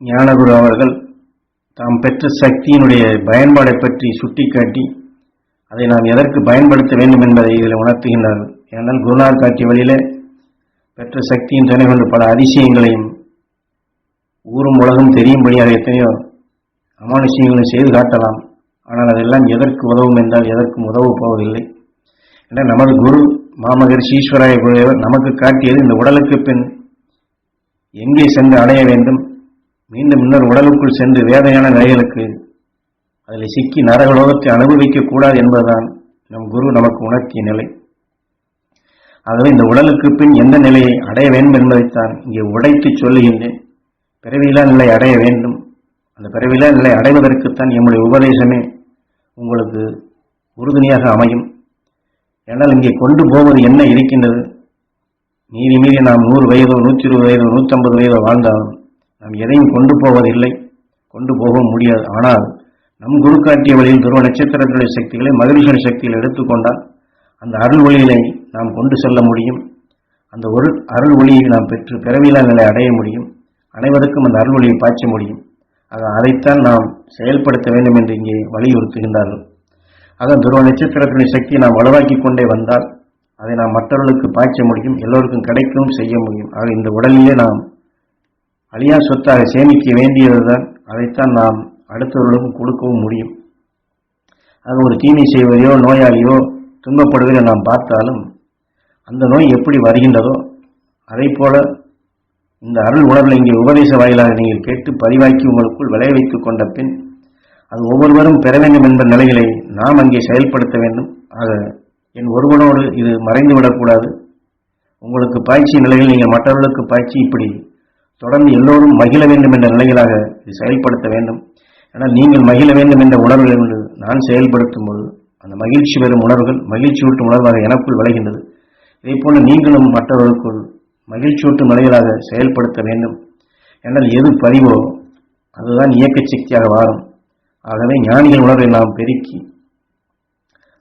ஞானகுரு அவர்கள் தாம் பெற்ற சக்தியினுடைய பயன்பாடை பற்றி சுட்டிக்காட்டி அதை நாம் எதற்கு பயன்படுத்த வேண்டும் என்பதை இதில் உணர்த்துகின்றார்கள். ஏனால் குருநார் காட்டிய வழியிலே பெற்ற சக்தியின் துணை கொண்டு பல அதிசயங்களையும் ஊரும் உலகம் தெரியும்படியாக எத்தனையோ அமானுஷியங்களை செய்து காட்டலாம். ஆனால் அதெல்லாம் எதற்கு உதவும் என்றால் எதற்கும் உதவப் போவதில்லை. என நமது குரு மாமகரிஷி ஈஸ்வராய குருதேவர் நமக்கு காட்டியது இந்த உடலுக்கு பின் எங்கே சென்று அடைய வேண்டும் மீண்டும் இன்னொரு உடலுக்குள் சென்று வேதையான நிலைகளுக்கு அதில் சிக்கி நரகலோகத்தை அனுபவிக்கக்கூடாது என்பதுதான் நம் குரு நமக்கு உணர்த்திய நிலை. ஆகவே இந்த உடலுக்கு பின் எந்த நிலையை அடைய வேண்டும் என்பதைத்தான் இங்கே உடைத்து சொல்லுகின்றேன். பிறவியிலா நிலை அடைய வேண்டும். அந்த பிறவியிலா நிலை அடைவதற்குத்தான் எம்முடைய உபதேசமே உங்களுக்கு உறுதுணையாக அமையும். ஏனால் இங்கே கொண்டு போவது என்ன இருக்கின்றது? மீறி மீறி நாம் நூறு வயதோ நூற்றி இருபது வயதோ நூற்றம்பது வயதோ வாழ்ந்தாலும் நாம் எதையும் கொண்டு போவதில்லை கொண்டு போக முடியாது. ஆனால் நம் குரு காட்டிய வழியில் துருவ நட்சத்திரத்துடைய சக்திகளை மகிழ்ச்சியின் சக்தியில் எடுத்துக்கொண்டால் அந்த அருள் ஒளியினை நாம் கொண்டு செல்ல முடியும். அந்த ஒரு அருள் ஒளியை நாம் பெற்று பிறவியிலா நிலை அடைய முடியும். அனைவருக்கும் அந்த அருள் ஒளியை பாய்ச்ச முடியும். ஆக அதைத்தான் நாம் செயல்படுத்த வேண்டும் என்று இங்கே வலியுறுத்துகின்றார்கள். ஆக துருவ நட்சத்திரத்தினுடைய சக்தியை நாம் வலுவாக்கி கொண்டே வந்தால் அதை நாம் மற்றவர்களுக்கு பாய்ச்ச முடியும் எல்லோருக்கும் கிடைக்கவும் செய்ய முடியும். ஆக இந்த உடலிலே நாம் அழியா சொத்தாக சேமிக்க வேண்டியதுதான். அதைத்தான் நாம் அடுத்தவர்களுக்கும் கொடுக்கவும் முடியும். ஆக ஒரு தீமை செய்வதையோ நோயாளியோ துன்பப்படுவதை நாம் பார்த்தாலும் அந்த நோய் எப்படி வருகின்றதோ அதை போல இந்த அருள் உணர்வில் இங்கே உபதேச வாயிலாக நீங்கள் கேட்டு பதிவாக்கி உங்களுக்குள் விளைய வைத்துக் கொண்ட பின் அது ஒவ்வொருவரும் பெற வேண்டும் என்ற நிலைகளை நாம் அங்கே செயல்படுத்த வேண்டும். ஆக என் ஒருவனோடு இது மறைந்து விடக்கூடாது உங்களுக்கு பாய்ச்சி நிலையில் நீங்கள் மற்றவர்களுக்கு பாய்ச்சி இப்படி தொடர்ந்து எல்லோரும் மகிழ வேண்டும் என்ற நிலைகளாக இது செயல்படுத்த வேண்டும். ஆனால் நீங்கள் மகிழ வேண்டும் என்ற உணர்வு என்று நான் செயல்படுத்தும் போது அந்த மகிழ்ச்சி பெறும் உணர்வுகள் மகிழ்ச்சியூட்டும் உணர்வாக எனக்குள் விளைகின்றது. இதே போல நீங்களும் மற்றவர்களுக்குள் மகிழ்ச்சியூட்டும் நிலையிலாக செயல்படுத்த வேண்டும். என்றால் எது பதிவோ அதுதான் இயக்க சக்தியாக வாரும் ஆகவே ஞானிகள் உணர்வை நாம் பெருக்கி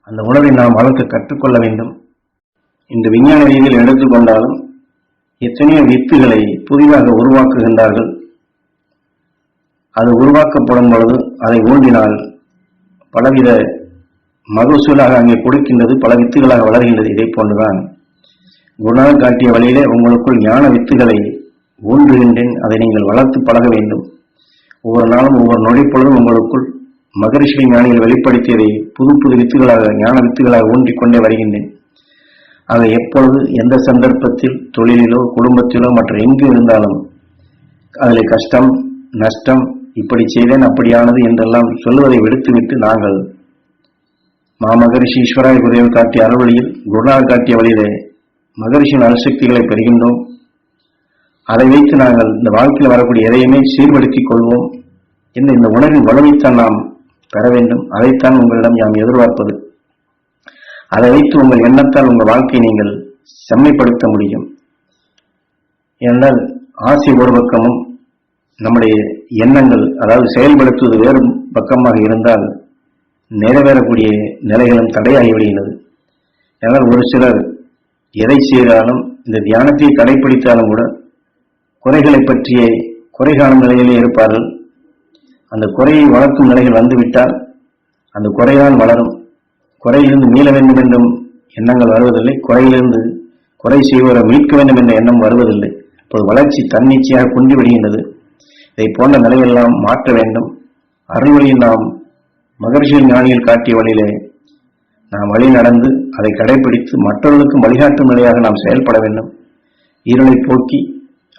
அந்த உணர்வை நாம் வளர்க்க கற்றுக்கொள்ள வேண்டும். இந்த விஞ்ஞான ரீதியில் எடுத்துக்கொண்டாலும் எத்தனையோ வித்துகளை புதிதாக உருவாக்குகின்றார்கள். அது உருவாக்கப்படும் பொழுது அதை ஊன்றினால் பலவித மகசூலாக அங்கே கொடுக்கின்றது பல வித்துகளாக வளர்கின்றது. இதை போன்றுதான் குணம் காட்டிய வழியிலே உங்களுக்குள் ஞான வித்துகளை ஊன்றுகின்றேன். அதை நீங்கள் வளர்த்து பழக வேண்டும். ஒவ்வொரு நாளும் ஒவ்வொரு நொடிப்பொழுதும் உங்களுக்குள் மகரிஷி ஞானிகள் வெளிப்படுத்தியதை புது புது வித்துகளாக ஞான வித்துகளாக ஊன்றிக்கொண்டே வருகின்றேன். அவை எப்பொழுது எந்த சந்தர்ப்பத்தில் தொழிலிலோ குடும்பத்திலோ மற்ற எங்கு இருந்தாலும் அதில் கஷ்டம் நஷ்டம் இப்படி செய்தேன் அப்படியானது என்றெல்லாம் சொல்லுவதை விடுத்துவிட்டு நாங்கள் மாமகரிஷி ஈஸ்வராய குருதேவ் காட்டிய அறுவழியில் குருநாள் காட்டிய வழியிலே மகரிஷியின் அணுசக்திகளை பெறுகின்றோம். அதை வைத்து நாங்கள் இந்த வாழ்க்கையில் வரக்கூடிய எதையுமே சீர்படுத்திக் கொள்வோம். என்ற இந்த உணர்வின் வலுவைத்தான் நாம் பெற வேண்டும். அதைத்தான் உங்களிடம் நாம் எதிர்பார்ப்பது. அதை வைத்து உங்கள் எண்ணத்தால் உங்கள் வாழ்க்கையை நீங்கள் செம்மைப்படுத்த முடியும். ஏனென்றால் ஆசை ஒரு பக்கமும் நம்முடைய எண்ணங்கள் அதாவது செயல்படுத்துவது வேறு பக்கமாக இருந்தால் நிறைவேறக்கூடிய நிலைகளும் தடையாகி விடுகிறது. ஏனால் ஒரு சிலர் எதை செய்தாலும் இந்த தியானத்தை கடைபிடித்தாலும் கூட குறைகளை பற்றிய குறை காணும் நிலையிலே இருப்பார்கள். அந்த குறையை வளர்க்கும் நிலைகள் வந்துவிட்டால் அந்த குறைதான் வளரும். குறையிலிருந்து மீள வேண்டும் என்றும் எண்ணங்கள் வருவதில்லை. குறையிலிருந்து குறை செய்வரை மீட்க வேண்டும் என்ற எண்ணம் வருவதில்லை. இப்போது வளர்ச்சி தன்னிச்சையாக குன்றி விடுகின்றது இதை போன்ற நிலையெல்லாம் மாற்ற வேண்டும். அருள்வழியில் நாம் மகர்ஷி ஞானியில் காட்டிய வழியிலே நாம் வழி நடந்து அதை கடைபிடித்து மற்றவர்களுக்கும் வழிகாட்டும் நிலையாக நாம் செயல்பட வேண்டும். இருளை போக்கி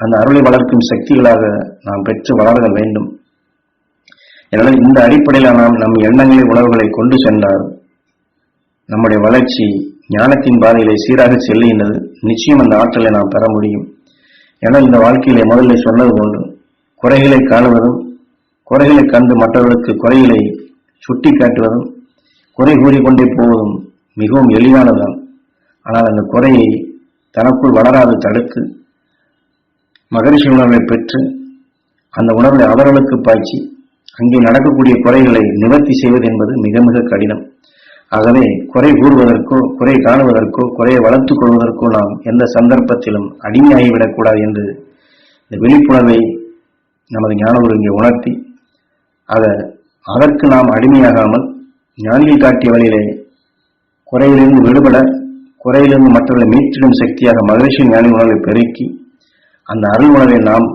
அந்த அருளை வளர்க்கும் சக்திகளாக நாம் பெற்று வளர்தல் வேண்டும். எனவே இந்த அடிப்படையில் நாம் நம் எண்ணங்களை உணர்வுகளை கொண்டு சென்றால் நம்முடைய வளர்ச்சி ஞானத்தின் பாதையிலே சீராக செல்லுகின்றது. நிச்சயம் அந்த ஆற்றலை நாம் பெற முடியும். என இந்த வாழ்க்கையிலே முதல்ல சொன்னது போன்று குறைகளை காணுவதும் குறைகளை கண்டு மற்றவர்களுக்கு குறைகளை சுட்டி காட்டுவதும் குறை கூறிக்கொண்டே போவதும் மிகவும் எளிதானதுதான். ஆனால் அந்த குறையை தனக்குள் வளராது தடுத்து மகரிஷி உணர்வை பெற்று அந்த உணர்வை அவர்களுக்கு பாய்ச்சி அங்கே நடக்கக்கூடிய குறைகளை நிவர்த்தி செய்வது என்பது மிக மிக கடினம். ஆகவே குறை கூறுவதற்கோ குறை காணுவதற்கோ குறையை வளர்த்துக் கொள்வதற்கோ நாம் எந்த சந்தர்ப்பத்திலும் அடிமையாகிவிடக்கூடாது என்று இந்த விழிப்புணர்வை நமது ஞானவர் இங்கே உணர்த்தி அதை அதற்கு நாம் அடிமையாகாமல் ஞானிகள் காட்டிய வழியிலே குறையிலிருந்து விடுபட குறையிலிருந்து மற்றவர்களை மீட்டிடும் சக்தியாக மகிழ்ச்சி ஞானி உணர்வை பெருக்கி அந்த அருள் உணர்வை நாம்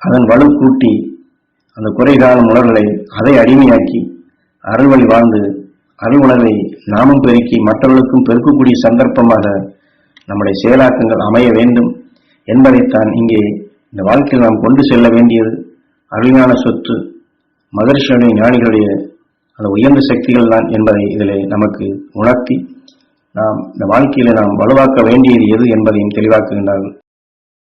அதன் வலு கூட்டி அந்த குறை காணும் உணர்வுகளை அதை அடிமையாக்கி அருள் வழி வாழ்ந்து அறிவுணர்வை நாமும் பெருக்கி மற்றவர்களுக்கும் பெருக்கக்கூடிய சந்தர்ப்பமாக நம்முடைய செயலாக்கங்கள் அமைய வேண்டும் என்பதைத்தான் இங்கே இந்த வாழ்க்கையில் நாம் கொண்டு செல்ல வேண்டியது. அறிவான சொத்து மகர்ஷியுடைய ஞானிகளுடைய அந்த உயர்ந்த சக்திகள் தான் என்பதை இதில் நமக்கு உணர்த்தி நாம் இந்த வாழ்க்கையில நாம் வலுவாக்க வேண்டியது எது என்பதையும் தெளிவாக்குகின்றார்கள்.